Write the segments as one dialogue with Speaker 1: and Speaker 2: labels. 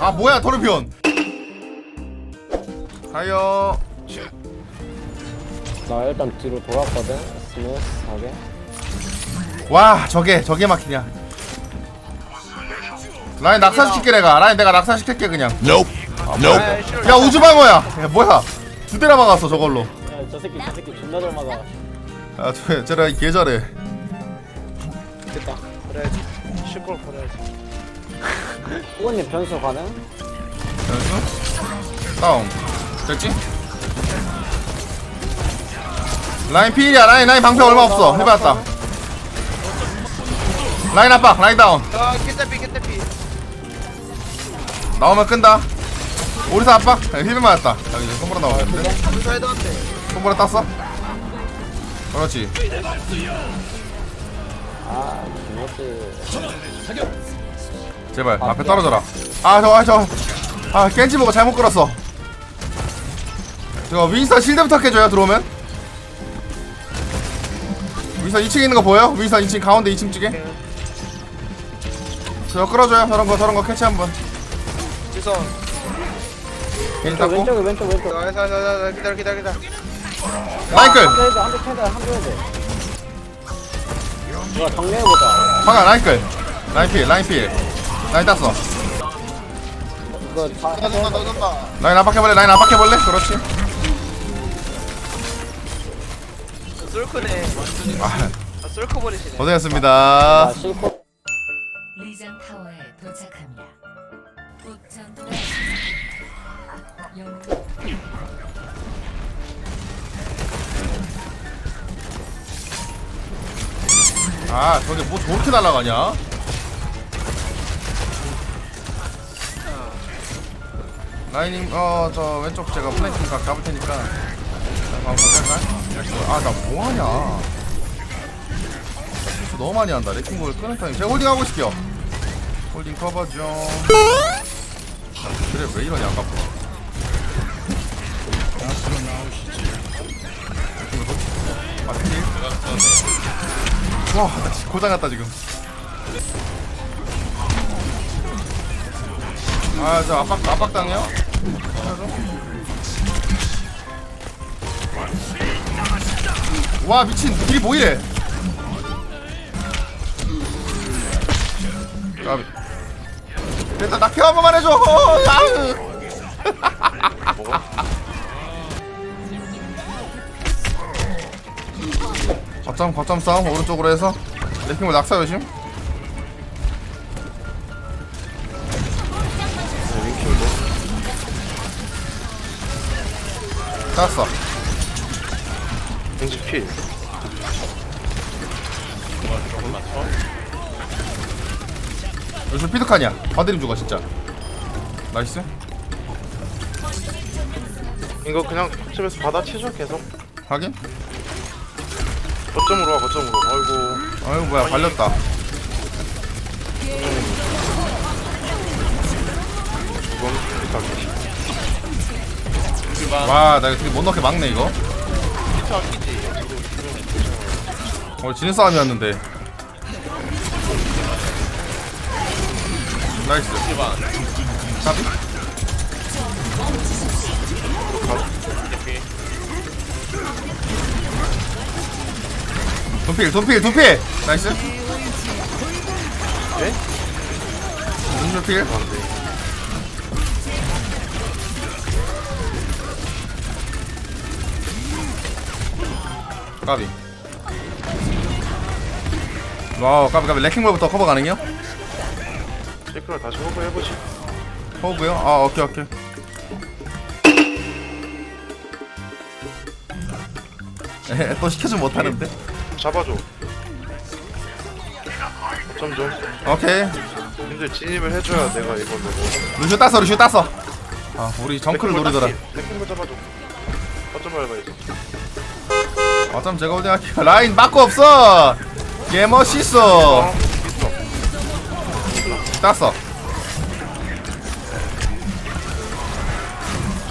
Speaker 1: 아 뭐야 토르비온 가요
Speaker 2: 나 일단 뒤로 돌았거든. 스무스하게.
Speaker 1: 와 저게 저게 막히냐 라인 낙사시킬게 내가 라인 내가 낙사시킬게 그냥 야 우주방어야 야 뭐야 두 대나 막았어 저걸로
Speaker 2: 야, 저 새끼 저 새끼 존나 잘 막아.
Speaker 1: 아저 쟤라 개 잘해
Speaker 3: 됐다. 버려야지. 슈퍼 버려야지.
Speaker 2: 후원님 변수 가능?
Speaker 1: 연수? 다운. 됐지? 라인 필이야. 라인 라인 방패 얼마 없어. 해봤다. 라인 압박 라인 다운.
Speaker 3: 아, 깼다피, 깼다피.
Speaker 1: 나오면 끈다. 오리사 압박? 야, 힐 맞았다. 야 이제 손보라 나오겠는데
Speaker 3: 한수 헤드한테.
Speaker 1: 손보라 땄어? 그렇지.
Speaker 2: 아, 김호지.
Speaker 1: 제발 앞에 떨어져라. 아저저아 아, 깬지 보고 잘못 끌었어. 저 윈스턴 실드부터 깨줘요 들어오면. 윈스턴 2층에 있는 거 보여? 윈스턴 2층 가운데 2층 쪽에? 저 끌어줘요. 저런 거 저런 거 캐치 한번.
Speaker 3: 지성.
Speaker 1: 괜히
Speaker 2: 왼쪽,
Speaker 1: 닦고
Speaker 2: 왼쪽 왼쪽.
Speaker 3: 자, 자, 자, 자, 기다려, 기다려, 기다려.
Speaker 1: 라이클!
Speaker 2: 한대 헤드 한대 헤드. 이거 정리해보자.
Speaker 1: 화가 라이클 라인필 라인필 라인 땄어
Speaker 2: 이거 다 헤드.
Speaker 3: 넌다.
Speaker 1: 라인 압박해볼래 라인 압박해볼래 그렇지
Speaker 3: 쏠크네.
Speaker 1: 아
Speaker 3: 아, 쏠크 버리시네.
Speaker 1: 고생했습니다
Speaker 2: 아, 실컷.
Speaker 4: 리장 타워에 도착합니다. 곧 전투가 시작됩니다. 영웅
Speaker 1: 아 저게 뭐 저렇게 날아가냐 라이닝 어 저 왼쪽 제가 플랭킹 각 잡을 테니까? 아나 뭐하냐? 너무 많이 한다. 레킹볼을 끄는 타임 제가 홀딩 하고 있을게요. 홀딩 커버 좀 그래 왜 이러냐 아까부터 아, 힐. 와, 고장났다 지금. 아, 저 압박 압박 당해요? 와, 미친. 길이 뭐이래? 까비. 일단 나 케어 한 번만 해줘. 어, 야. 거점 거점 싸움 오른쪽으로 해서 레킹볼 낙사 조심 땄어.
Speaker 3: 왠지 필.
Speaker 1: 요즘 피드칸이야. 바드림 죽어 진짜. 나이스.
Speaker 5: 이거 그냥 거점에서 받아 치죠 계속.
Speaker 1: 확인.
Speaker 5: 거점으로 와 거점으로. 아이고.
Speaker 1: 아이고 뭐야 발렸다.
Speaker 5: 이건 일단
Speaker 1: 와나 이거 되게 못 넣게 막네 이거. 어 지는 싸움이었는데. 나이스. 까비 돈필 돈필 돈필! 나이스.
Speaker 5: 네?
Speaker 1: 돈필 까비. 와우 까비 까비. 레킹볼부터 커버 가능해요?
Speaker 5: 체크를 다시 호흡 해보시
Speaker 1: 허브요? 아 오케이 오케이. 에헤, 또 시켜주면 못하는데?
Speaker 5: 잡아줘. 좀
Speaker 1: 오케이.
Speaker 5: 님들 진입을 해줘야 내가 이걸로.
Speaker 1: 루슈 땄어 루슈 땄어. 아 우리 정크를 노리더라.
Speaker 5: 레킹볼 잡아줘. 거점 밟아야지
Speaker 1: 어쩜 제가 홀딩할게요 라인 막고 없어! 개 멋있어.
Speaker 5: 어? 있어
Speaker 1: 땄어.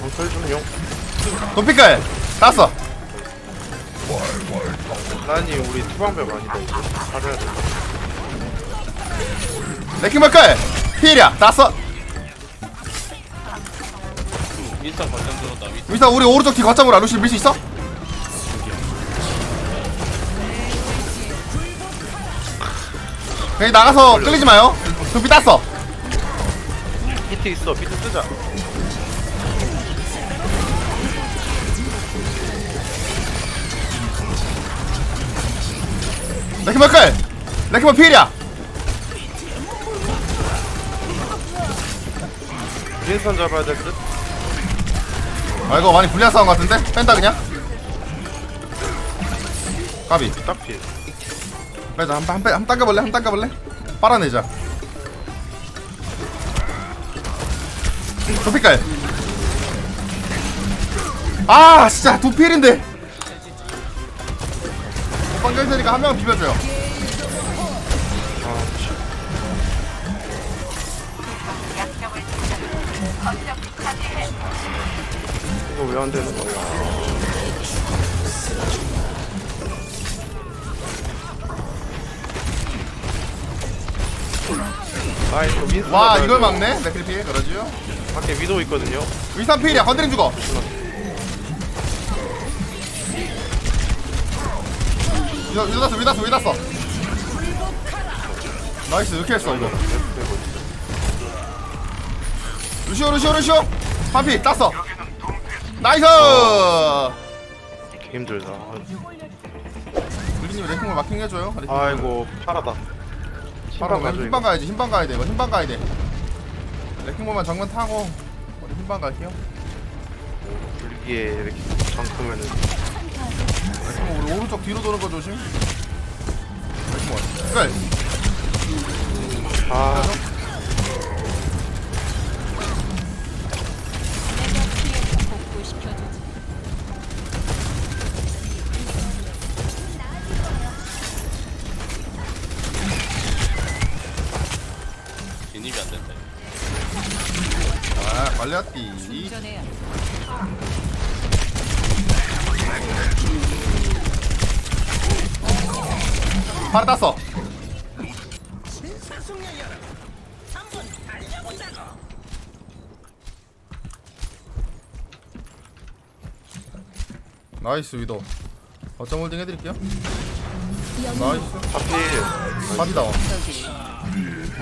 Speaker 5: 정찰 좀용
Speaker 1: 돈피클! 땄어.
Speaker 5: 난이 우리 투방벽 아니다 이제. 가려야 된다
Speaker 1: 레킹볼클! 필이야 땄어.
Speaker 6: 윈스턴 거점 들어온다 윈스턴
Speaker 1: 우리 오른쪽 뒤 거점으로 아루시 밀 수 있어? 그냥 나가서 끌리지 마요. 두피 땄어.
Speaker 5: 비트 있어. 비트 쓰자.
Speaker 1: 레키볼 끌 레키볼 필이야.
Speaker 5: 윈선 잡아야 될듯?
Speaker 1: 아 이거 많이 불리한 싸움 같은데? 뺀다 그냥? 까비.
Speaker 5: 딱필
Speaker 1: 빼자. 한번 한, 한 당겨볼래? 한 당겨볼래? 빨아내자. 두피깔. 아 진짜 두 필인데. 못 당길 테니까 한 명 비벼줘요.
Speaker 5: 이거 왜 안 되는 거야 아 이거 윈선
Speaker 1: 와 이걸. 막네? 맥크리 필 그러지요?
Speaker 5: 밖에 위도 있거든요.
Speaker 1: 위산 필이야 건드림 죽어. 위다 위다 땄어 위다 땄어 위다 땄어. 나이스 이렇게 했어 이거? 루시오 루시오 루시오. 한피 땄어. 나이스!
Speaker 5: 개 힘들다
Speaker 1: 블리님 랭킹을 마킹 해줘요
Speaker 5: 아이고 파라다
Speaker 1: 힘방,
Speaker 5: 가죠 이거
Speaker 1: 가야지 힘방 가야 돼 이거 힘방 가야 돼. 랭킹볼만 정면 타고 우리 힘방 갈게요.
Speaker 5: 불기에 이렇게 잠그면은.
Speaker 1: 랭킹볼 우리 오른쪽 뒤로 도는 거 조심. 랭킹볼 끝!
Speaker 5: 아
Speaker 1: 아, 걸렸디. 바로 땄어. 나이스 위도. 어쩜 홀딩 해드릴게요. 나이스.
Speaker 5: 하필
Speaker 1: 바디다.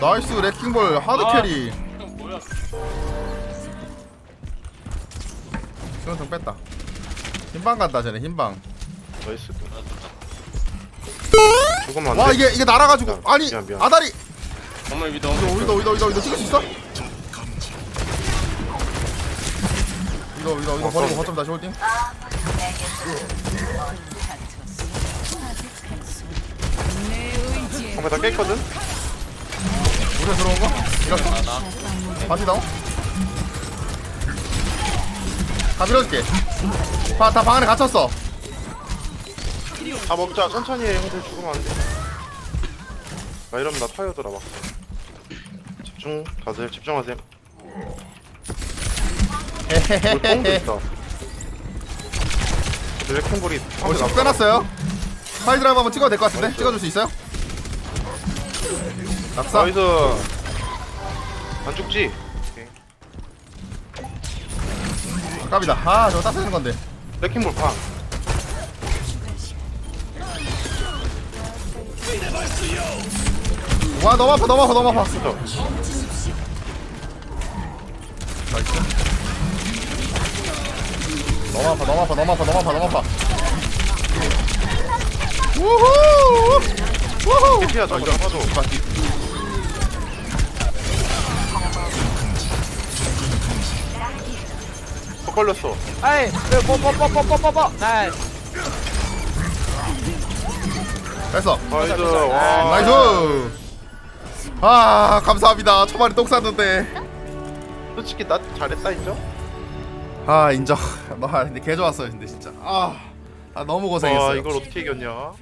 Speaker 1: 나이스 레킹볼 하드 캐리.
Speaker 6: 형 뭐야
Speaker 1: 수영통 뺐다. 힘방 간다 쟤네 힘방.
Speaker 5: 나이스 안돼
Speaker 1: 와 이게 이게 날아가지고
Speaker 5: 미안,
Speaker 1: 아니
Speaker 5: 미안, 미안.
Speaker 1: 아다리.
Speaker 6: 정말 위도
Speaker 1: 우리도 우리도 우리도 우리도 찍을 수 있어? 이거 이거 이거 버리고 거점 다시 홀딩.
Speaker 5: 한번 다 깼거든?
Speaker 1: 우리 들어온 거? 이거 바티 다운. 다 밀어줄게. 다방 안에 갇혔어.
Speaker 5: 다 먹자 천천히 해 형들 죽으면 안돼 나 이러면 나 타이어더라 막 집중 다들 집중하세요 뭘 뽕도
Speaker 1: 헤헤헤헤.
Speaker 5: 있다 레킹볼이
Speaker 1: 어, 지금 빼놨어요. 하이드라이브 한번 찍어도 될 것 같은데? 찍어줄 수 있어요? 낙사.
Speaker 5: 나이스 안 죽지?
Speaker 1: 깝이다. 아, 저거 따스는 건데.
Speaker 5: 레킹볼 방
Speaker 1: 와, 너무 아파, 너무 아파, 너무 아파.
Speaker 5: 진짜
Speaker 1: 나이스. 너무 아파, 너무 아파, 너무 아파, 너무 아파, 너무 아파. 우후! 우후!
Speaker 5: 개피야 저거 잡아줘 걸렸어
Speaker 3: 아이 뽀뽀뽀뽀뽀뽀뽀 나이스
Speaker 1: 됐어.
Speaker 5: 나이스 와
Speaker 1: 나이스. 아, 감사합니다. 초반에 똥 쌌는데.
Speaker 5: 솔직히 나 잘했다 인정?
Speaker 1: 아, 인정. 너 근데 개 좋았어요, 근데 진짜. 아, 아 너무 고생했어요.
Speaker 5: 와 이걸 어떻게 이겼냐